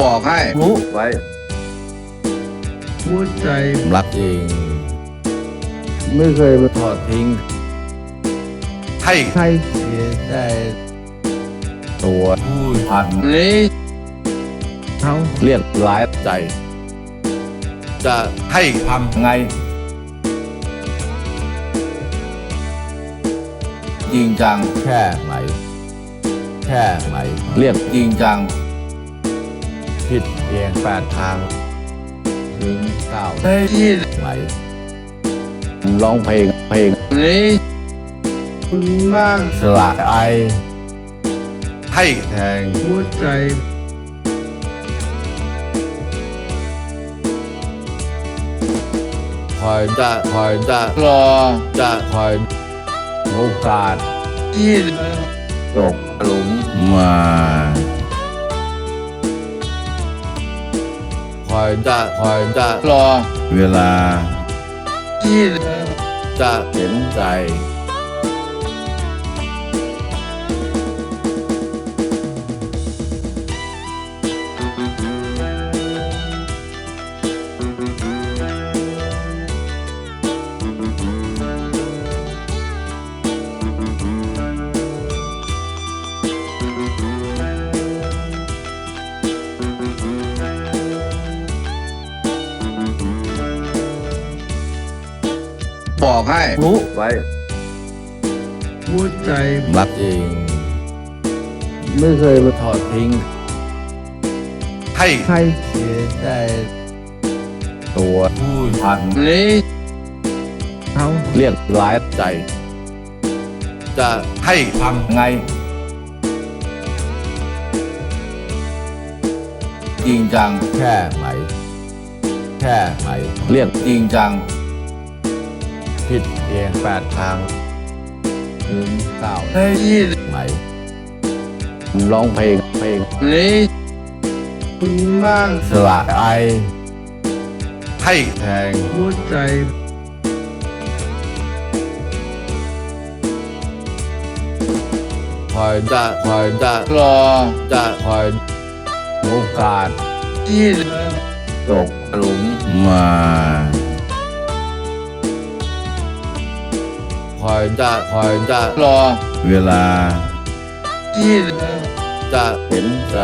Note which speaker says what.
Speaker 1: บอกให้
Speaker 2: รู้
Speaker 1: ไว้
Speaker 2: หัวใจ
Speaker 3: รักเอง
Speaker 2: ไม่เคยมา
Speaker 3: ทอดทิ้ง
Speaker 1: ให้
Speaker 2: ใคร
Speaker 3: เสียใจตัวผู้พัน
Speaker 1: นี้
Speaker 2: เขา
Speaker 3: เรียกร้ายใจ
Speaker 1: จะให้
Speaker 3: ทำไง จริงจังแค่ไหนแค่ไหนเรียกจริงจัง ผิดเพียงแปดทางถึงเก้า
Speaker 1: ให้ที่
Speaker 3: ไหนร้องเพลงเพลง
Speaker 1: นี้
Speaker 2: คุณมาก
Speaker 3: สละไอ
Speaker 1: ให้
Speaker 3: แทง
Speaker 2: หัวใจ
Speaker 3: คอยจะคอยจะ
Speaker 1: รอ
Speaker 3: จะคอยโอกาส
Speaker 1: ที่
Speaker 3: ตกหลุมมา คอยจะคอยจะ
Speaker 1: รอ
Speaker 3: เวลา
Speaker 1: ที่
Speaker 3: จะเห็นใจ
Speaker 1: บอกให้
Speaker 2: รู้
Speaker 1: ไว้
Speaker 2: หัวใจ
Speaker 3: รักเอง
Speaker 2: ไม่เคยมา
Speaker 3: ทอดทิ้ง
Speaker 1: ให้
Speaker 2: ใคร
Speaker 3: เสียใจตัวผู้พัน
Speaker 1: นี้
Speaker 2: เขา
Speaker 3: เรียกร้ายใจ
Speaker 1: จะให้
Speaker 3: ทำไง จริงจังแค่ไหนแค่ไหนเรียกจริงจัง ผิดเพียงแปดทางถึงเก้า
Speaker 1: ให้ที่
Speaker 3: ไหนร้องเพลงเพลง
Speaker 1: นี้
Speaker 2: คุณมาก
Speaker 3: สละไอ
Speaker 1: ให้
Speaker 3: แทง
Speaker 2: หัวใจ
Speaker 3: คอยจะคอยจะ
Speaker 1: รอ
Speaker 3: จะคอยโอกาส
Speaker 1: ที่
Speaker 3: ตกหลุมมา คอยจะคอยจะ
Speaker 1: รอ
Speaker 3: เวลา
Speaker 1: ที่
Speaker 3: จะเห็นใจ